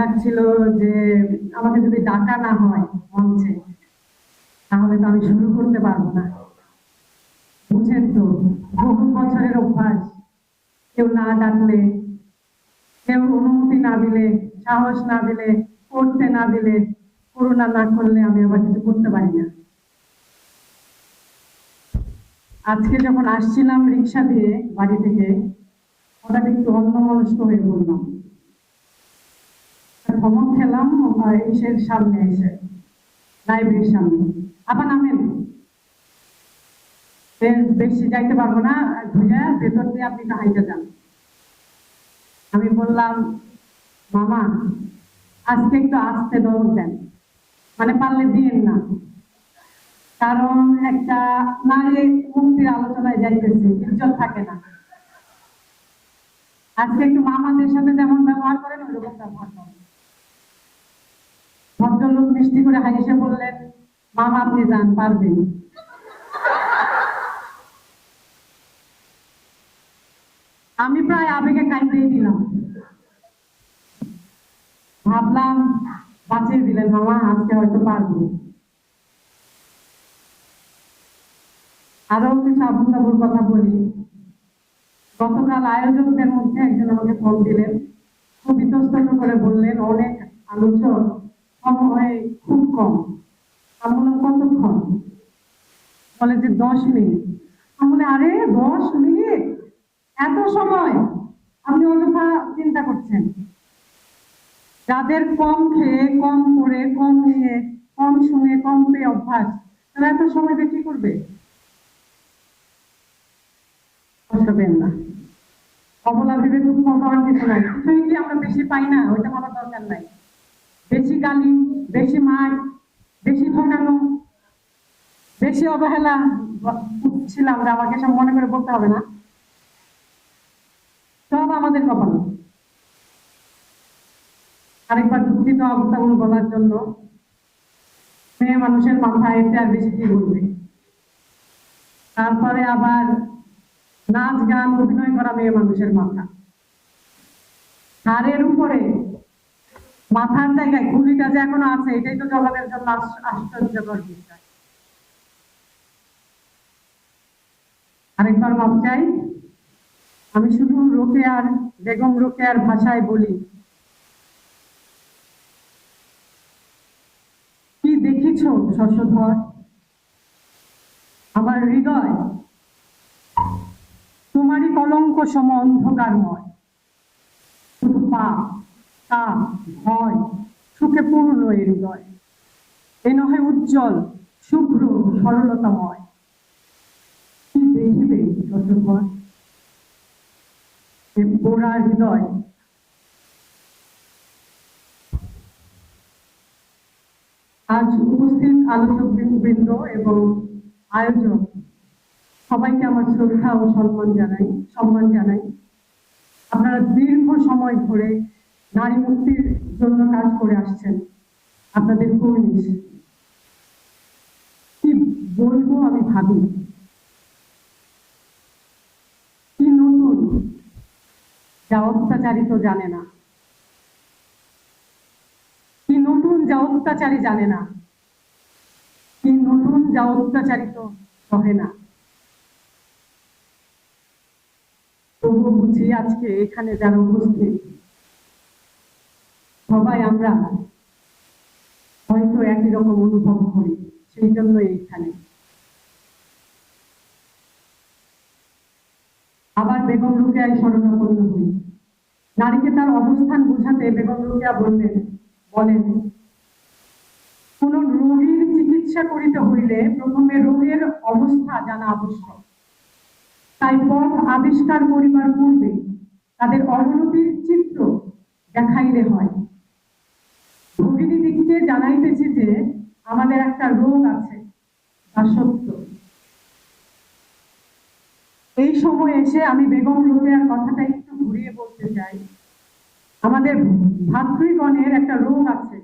লাগছিল যে আমাকে যদি ডাকা না হয় মঞ্চে, তাহলে তো আমি শুরু করতে পারব না। বুঝেন তো, বহু বছরের অভ্যাস, কেউ না ডাকলে, কেউ অনুমতি না দিলে, সাহস না দিলে, করতে না দিলে, করুণা না করলে আমি আবার কিছু করতে পারি না। আজকে যখন আসছিলাম রিক্সা দিয়ে বাড়ি থেকে, হঠাৎ একটু অন্যমনস্ক হয়ে বললাম ধমক খেলাম ইসের সামনে এসে, লাইব্রেরির সামনে। আবার নামেন। বেশি যাইতে পারব না ঘুরে ভেতর দিয়ে আপনি হাইতে যান। আমি বললাম, মামা, আজকে একটু আসতে দৌড় দেন। মানে পারলে দিন না। কারণ একটা নারী মুক্তির আলোচনায় যাইতেছে, ইজ্জত থাকে না। আজকে একটু মামাদের সাথে যেমন ব্যবহার করেন, ওইরকম ব্যবহার করেন। ভদ্রলোক মিষ্টি করে হাসে বললেন মামা, আপনি যান, পারবেন। আমি প্রায় আবেগে কাইতেই দিলাম। ভাবলাম, বাঁচিয়ে দিলেন, মামা, আজকে হয়তো পারব। আরও কিছু আবুল তাবুল কথা বলি। গতকাল আয়োজকদের মধ্যে একজন আমাকে ফোন দিলেন। খুব ইতস্তত করে বললেন, অনেক আলোচক খুব কম। আমি বললাম কতক্ষণ বলে যে দশ মিনিট। আমি আরে দশ মিনিট? এত সময়? আপনি অযথা চিন্তা করছেন। যাদের কম খেয়ে, কম করে কম নিয়ে, কম শুনে, কম পেয়ে অভ্যাস, তারা এত সময় দিয়ে কি করবে? কষ্ট না। অবলা ভেবে দুঃখ পাওয়ার কিছু নাই। কিছুই কি আমরা বেশি পাই না? ওইটা ভাবার দরকার নাই। বেশি গালি, বেশি মার, বেশি ঠকানো, বেশি অবহেলা, ছিলাম আমাকে সব মনে করে বলতে হবে না। সব আমাদের কপাল। আরেকবার দুঃখিত অবস্থা বলার জন্য। মেয়ে মানুষের মাথায় এতে আর বেশি কি বলবে? তারপরে আবার নাচ, গান, অভিনয় করা মেয়ে মানুষের মাথা। হাড়ের উপরে মাথার জায়গায়, খুলিটা যে এখনও আছে, এটাই তো জগতের জন্য আশ্চর্যকর বিষয়। আরেকবার মাপ চাই। আমি শুধু রোকেয়ার, বেগম রোকেয়ার ভাষায় বলি। কি দেখিছ, শশধর? আমার হৃদয়। তোমারই কলঙ্ক সম অন্ধকারময়। শুধু পাপ তাপ ভয়, সুখে পূর্ণ এই হৃদয়। এ নহে উজ্জ্বল, শুভ্র, সরলতাময়। কি দেখিবে এ পোড়া হৃদয়। আজ উপস্থিত আলোচক বৃন্দ এবং আয়োজক, সবাইকে আমার শ্রদ্ধা ও সম্মান জানাই সম্মান জানাই। আপনারা দীর্ঘ সময় ধরে নারী মুক্তির জন্য কাজ করে আসছেন। আপনাদের কর্মী কি বলব আমি ভাবি। কি নতুন? যা অত্যাচারিত জানে না। কি নতুন যা অত্যাচারী জানে না। কি নতুন যা অত্যাচারিত সহে না। তবু বুঝি আজকে এখানে যারা উপস্থিত সবাই আমরা হয়তো একই রকম অনুভব করি সেই জন্য এইখানে। আবার বেগম রুকেয়ায় শরণাপন্ন হই। নারীকে তার অবস্থান বোঝাতে বেগম রুকেয়া বললেন, বলেন, কোন রোগীর চিকিৎসা করিতে হইলে প্রথমে রোগের অবস্থা জানা আবশ্যক। তাই পথ আবিষ্কার করিবার পূর্বে তাদের অবনতির চিত্র দেখাইলে হয়। দিককে জানাইতেছি যে আমাদের একটা রোগ আছে তা সত্য এই সময় এসে আমি বেগম রোকেয়ার কথাটা একটু ঘুরিয়ে বলতে চাই। আমাদের ভাতৃগণের একটা রোগ আছে,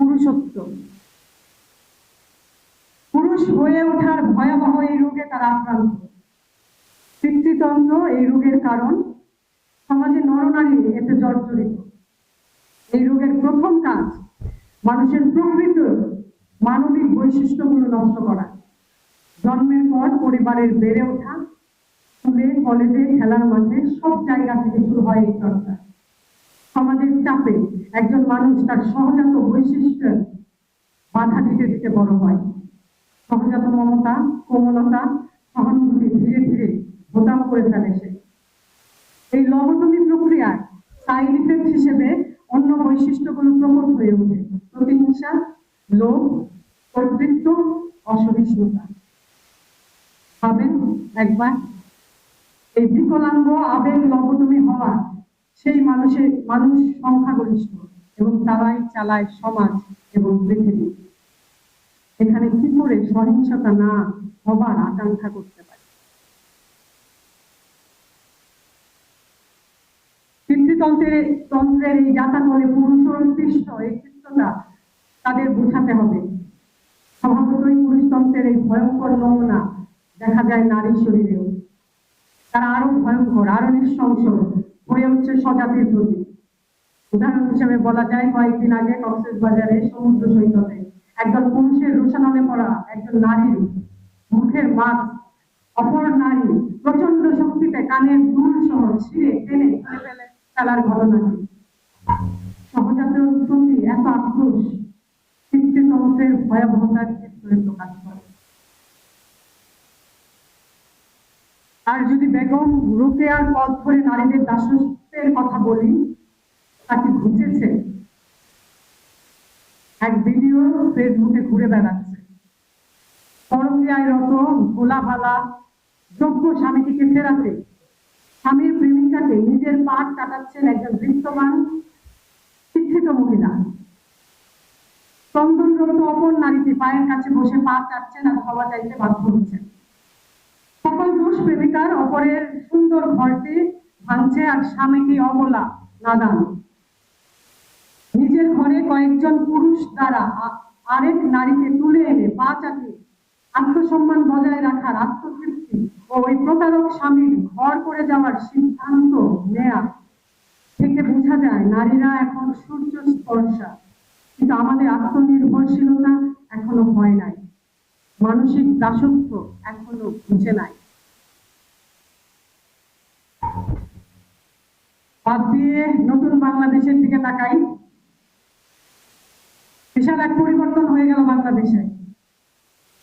পুরুষত্ব। পুরুষ হয়ে ওঠার ভয়াবহ এই রোগে তারা আক্রান্ত। পিতৃতন্ত্র এই রোগের কারণ। সমাজে নরনারী এতে জর্জরিত। এই রোগের প্রথম কাজ মানুষের প্রকৃত মানবিক বৈশিষ্ট্যগুলো নষ্ট করা। জন্মের পর পরিবারের বেড়ে ওঠা, স্কুলে, কলেজে, খেলার মাঠে সব জায়গা থেকে শুরু হয় এই চর্চা। সমাজের চাপে একজন মানুষ তার সহজাত বৈশিষ্ট্য বাধা দিতে দিতে বড় হয়। সহজাত মমতা, কোমলতা, সহানুভূতি ধীরে ধীরে বোতাম করে ফেলে সে। এই লবটমি প্রক্রিয়ার সাইড ইফেক্ট হিসেবে অন্য বৈশিষ্ট্যগুলো প্রকট হয়ে প্রতিহিংসা, লোভ, কর্তৃত্ব, অসহিষ্ণুতা। ভাবেন একবার, এই বিকলাঙ্গ, আবেগ লবটমি হওয়া সেই মানুষের মানুষ সংখ্যাগরিষ্ঠ এবং তারাই চালায় সমাজ এবং পৃথিবী। এখানে কি করে সহিংসতা না হবার আকাঙ্ক্ষা করতে পারে? পিতৃতন্ত্রের তন্ত্রের এই জাতাকলে পুরুষোৎকৃষ্ট এই চিত্রটা তাদের বোঝাতে হবে। স্বভাবতই পুরুষতন্ত্রের এই ভয়ঙ্কর নমুনা দেখা যায় নারী শরীরেও। তারা আরও ভয়ঙ্কর, আরও নৃশংস, হয়ে উঠছে স্বজাতির প্রতি। উদাহরণ হিসেবে বলা যায়, কয়েকদিন আগে কক্সেস বাজারে সমুদ্র সৈকতে একজন পুরুষের রোশানলে পড়া একজন নারীর মুখের মাছ, অপর নারী প্রচণ্ড শক্তিতে কানের দুল সহ ছিঁড়ে টেনে ফেলে। ফেলার ঘটনাটি সহজাতের প্রতি এত আক্রোশ পিতৃতন্ত্রের ভয়াবহতার চিত্রে প্রকাশ করে? আর যদি বেগম রুকেয়ার পথ ধরে নারীদের দাসত্বের কথা বলি তাকে ঘুচেছে? এক ভিডিও ফেসবুকে ঘুরে বেড়াচ্ছে। পরক্রিয়ায় রত গোলা ভালা যোগ্য স্বামীটিকে ফেরাতে স্বামীর প্রেমিকাকে নিজের পাট কাটাচ্ছেন একজন বৃত্তমান শিক্ষিত মহিলা। চন্দনরত অপর নারীটি পায়ের কাছে বসে পা চাচ্ছেন আর ক্ষমা চাইতে বাধ্য হচ্ছেন। সকল পুরুষ প্রেমিকার অপরের সুন্দর ঘরটি ভাঙছে আর স্বামীটি অবলা, নাদান। নিজের ঘরে কয়েকজন পুরুষ দ্বারা আরেক নারীকে তুলে এনে পা চাটিয়ে আত্মসম্মান বজায় রাখার আত্মতৃপ্তি ও ওই প্রতারক স্বামীর ঘর করে যাওয়ার সিদ্ধান্ত নেয়া থেকে বোঝা যায় নারীরা এখন সূর্য স্পর্শা কিন্তু আমাদের আত্মনির্ভরশীলতা এখনও হয় নাই। মানসিক দাসত্ব এখনও বুঝে নাই। বাদ দিয়ে নতুন বাংলাদেশের দিকে তাকাই। বিশাল এক পরিবর্তন হয়ে গেল বাংলাদেশে।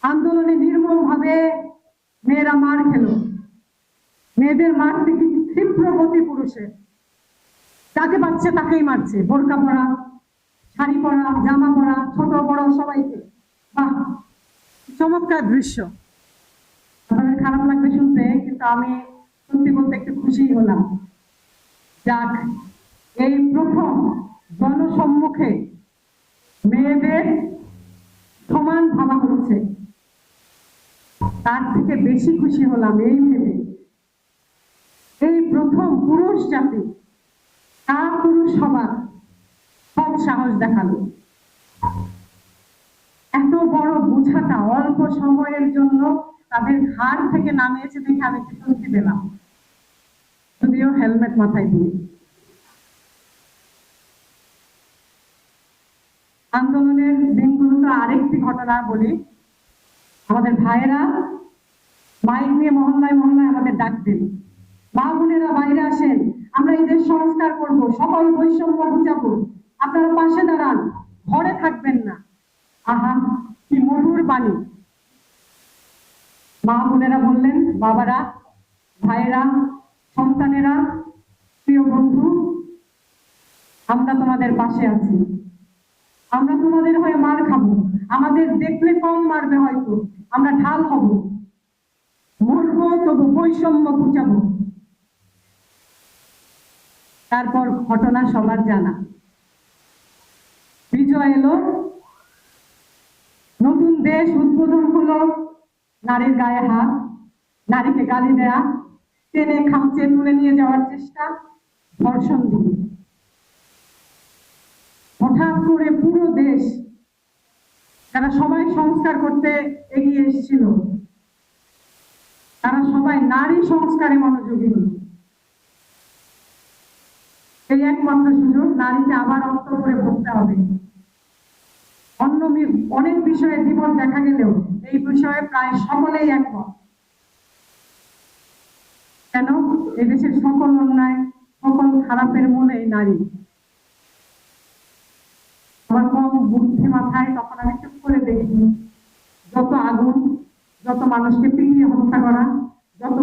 আন্দোলনে নির্মম ভাবে মেয়েরা মার খেল। মেয়েদের মারতে কি তীব্র গতি পুরুষের। যাকে পাচ্ছে তাকেই মারছে। বোরকা পরা, শাড়ি পরা, জামা পরা, ছোট, বড় সবাইকে। বাহ, চমৎকার দৃশ্য। আপনাদের খারাপ লাগবে শুনতে, কিন্তু আমি সত্যি বলতে একটু খুশি হলাম। যাক, এই প্রথম জনসম্মুখে মেয়েদের সমান ভাবা হচ্ছে। তার থেকে বেশি খুশি হলাম এই ভেবে। এই প্রথম পুরুষ জাতি, তা পুরুষ হবার সব সাহস দেখাল। এত বড় বোঝাটা অল্প সময়ের জন্য তাদের ঘাড় থেকে নামিয়েছে দেখে আমি একটু শুনতে পেলাম। যদিও হেলমেট মাথায় দিয়ে আন্দোলনের দিনগুলোতে আরেকটি ঘটনা বলি। ভাইয়েরা, মাইক নিয়ে মহল্লায় মহল্লায় আমাদের ডাক দিন। মা বোনেরা বাইরে আসেন। আমরা এই দেশ সংস্কার করব, সকল বৈষম্য বুঝাবো আপনারা পাশে দাঁড়ান, ঘরে থাকবেন না। আহা, কি মধুর বাণী। মা বোনেরা বললেন, বাবারা, ভাইয়েরা, সন্তানেরা, প্রিয় বন্ধু, আমরা তোমাদের পাশে আছি। আমরা তোমাদের হয়ে মার খাব। আমাদের দেখলে কম মারবে হয়তো। আমরা ঢাল হব। মরবো তবু বৈষম্য বুঝাবো তারপর ঘটনা সবার জানা। বিজয় এলো। নতুন দেশ উদ্বোধন হলো। নারীর গায়ে হাত, নারীকে গালি দেয়া। টেনে খামচে তুলে নিয়ে যাওয়ার চেষ্টা। ধর্ষণ হঠাৎ করে পুরো দেশ, তারা সবাই সংস্কার করতে এগিয়ে এসেছিল। তারা সবাই নারী সংস্কারে মনোযোগী হল। এই একমাত্র সুযোগ, নারীকে আবার অন্ত করে পড়তে হবে। অন্য অনেক বিষয়ে জীবন দেখা গেলেও এই বিষয়ে প্রায় সকলেই একমত। কেন? এদেশের সকল অন্যায়, সকল খারাপের মূলে নারী। আমার কম বুদ্ধি মাথায়, তখন আমি চুপ করে যত আগুন, যত মানুষকে হত্যা করা, যত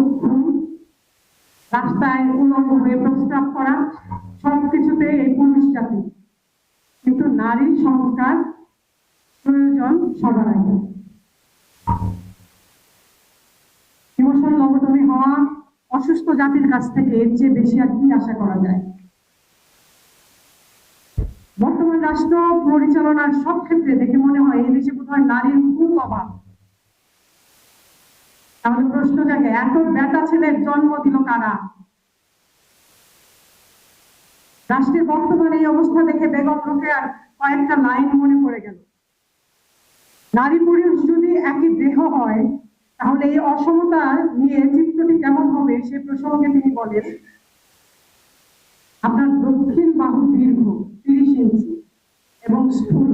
রাস্তায় উলঙ্গ হয়ে প্রস্তাব করা, সবকিছুতে এই পুরুষ জাতি। কিন্তু নারী সংস্কার প্রয়োজন সবার ইমোশন লবটমি হওয়া অসুস্থ জাতির কাছ থেকে এর চেয়ে বেশি আর কি আশা করা যায় বর্তমান রাষ্ট্র পরিচালনার সব ক্ষেত্রে দেখে মনে হয় এই দেশে বোধহয় নারীর খুব অভাব। তাহলে প্রশ্ন জাগে, এত বেটা ছেলের জন্ম দিল কারা? রাষ্ট্রের বর্তমান এই অবস্থা দেখে বেগম রোকেয়ার কয়েকটা লাইন মনে পড়ে গেল। নারী পুরুষ যদি একই দেহ হয়, তাহলে এই অসমতা নিয়ে চিত্রটি কেমন হবে সে প্রসঙ্গে তিনি বলেন, আপনার দক্ষিণ বাহু দীর্ঘ, তিরিশ ইঞ্চি। এবং স্থূল।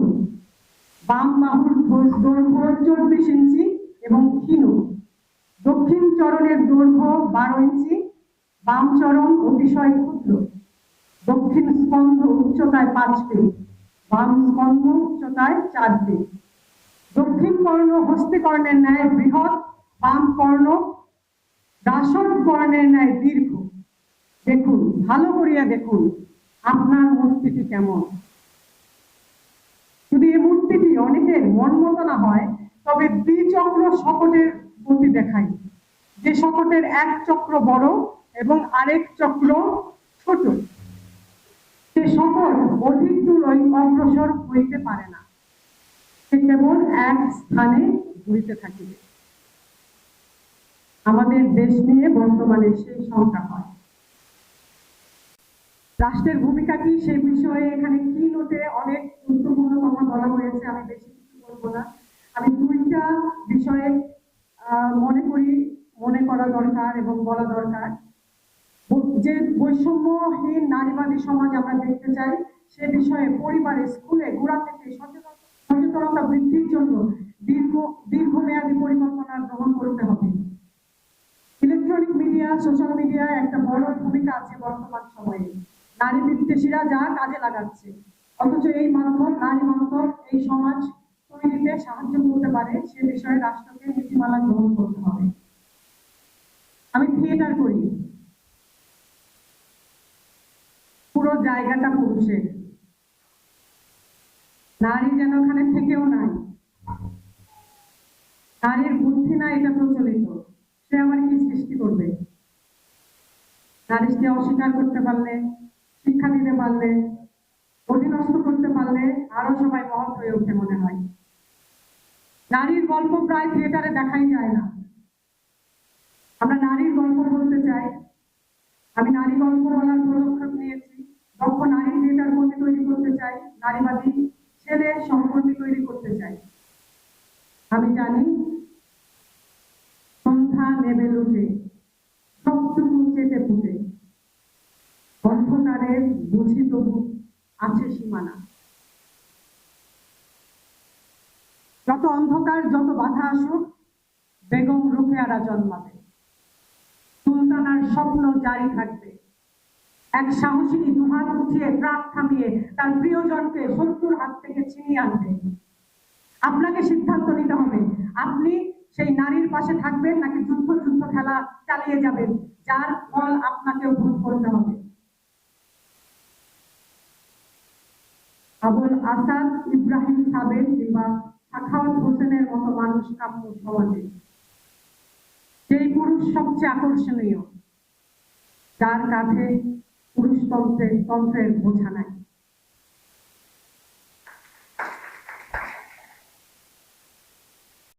বাম বাহুর দৈর্ঘ্য চব্বিশ ইঞ্চি এবং ক্ষীণ। দক্ষিণ চরণের দৈর্ঘ্য বারো ইঞ্চি, বাম চরণ অতিশয় ক্ষুদ্র। দক্ষিণ স্কন্ধ উচ্চতায় পাঁচ ফিট, বাম স্কন্ধ উচ্চতায় চার ফিট। দক্ষিণ কর্ণ হস্তে কর্ণের ন্যায় বৃহৎ, বাম কর্ণ দাসন কর্ণের ন্যায় দীর্ঘ। দেখুন, ভালো করিয়া দেখুন, আপনার মূর্তিটি কেমন। মূর্তিটি অনেকের মন মতো না হয়, তবে দ্বিচক্র শকটের গতি দেখাই যে শকটের এক চক্র বড় এবং আরেক চক্র ছোট। সে শকট অধিক দূরই অগ্রসর হইতে পারে না। সে কেবল এক স্থানে ঘুরিতে থাকিবে। আমাদের দেশ নিয়ে বর্তমানে সেই সংখ্যা হয়। রাষ্ট্রের ভূমিকা কি? সেই বিষয়ে এখানে কি নোটে অনেক গুরুত্বপূর্ণ কথা বলা হয়েছে, আমি বেশি কিছু বলব না। আমি দুইটা বিষয়ে মনে করি, মনে করা দরকার এবং বলা দরকার। যে বৈষম্যহীন নারীবাদী সমাজ আমরা দেখতে চাই, সে বিষয়ে পরিবারে, স্কুলে, গোড়া থেকে সচেতন, সচেতনতা বৃদ্ধির জন্য দীর্ঘ, দীর্ঘমেয়াদী পরিকল্পনা গ্রহণ করতে হবে। ইলেকট্রনিক মিডিয়া, সোশ্যাল মিডিয়া একটা বড় ভূমিকা আছে বর্তমান সময়ে। নারী বিদ্বেষীরা যা কাজে লাগাচ্ছে। অথচ এই মাধ্যম, নারী মাধ্যম, এই সমাজ তৈরিতে সাহায্য করতে পারে, সে বিষয়ে রাষ্ট্রকে নীতিমালা গ্রহণ করতে হবে। আমি থিয়েটার করি। পুরো জায়গাটা পুরুষের। নারী যেন ওখানে থেকেও নাই। নারীর বুদ্ধি না এটা প্রচলিত। সে আমার কি সৃষ্টি করবে? নারীকে অস্বীকার করতে পারলে পারলে, অধীনস্থ করতে পারলে আরও সবাই মহৎ হয়ে ওঠে মনে হয়। নারীর গল্প প্রায় থিয়েটারে দেখাই যায় না। আমরা নারীর গল্প বলতে চাই। আমি নারী গল্প বলার পদক্ষেপ নিয়েছি। দক্ষ নারী থিয়েটার কর্মী তৈরি করতে চাই। নারীবাদী ছেলে সহকর্মী তৈরি করতে চাই। আমি জানি সন্ধ্যা নেবে লুটে, সবটুকু অন্ধকারের বুঝি তবু আছে সীমানা। যত অন্ধকার, যত বাধা আসুক, বেগম রোকেয়ারা জন্মাবে। সুলতানার স্বপ্ন জারি থাকবে। এক সাহসিনী দুহাত উঠিয়ে ট্রাক থামিয়ে তার প্রিয়জনকে শত্রুর হাত থেকে ছিনিয়ে আনবে। আপনাকে সিদ্ধান্ত নিতে হবে, আপনি সেই নারীর পাশে থাকবেন নাকি যুদ্ধ যুদ্ধ খেলা চালিয়ে যাবেন, যার ফল আপনাকেও ভোগ করতে হবে। আবুল আসাদ ইব্রাহিম সাবের কিংবা সাখাওয়াত হোসেনের মতো মানুষ কাম্য সমাজে। সেই পুরুষ সবচেয়ে আকর্ষণীয়, যার কাঁধে পুরুষতন্ত্রের, তন্ত্রের বোঝা নাই।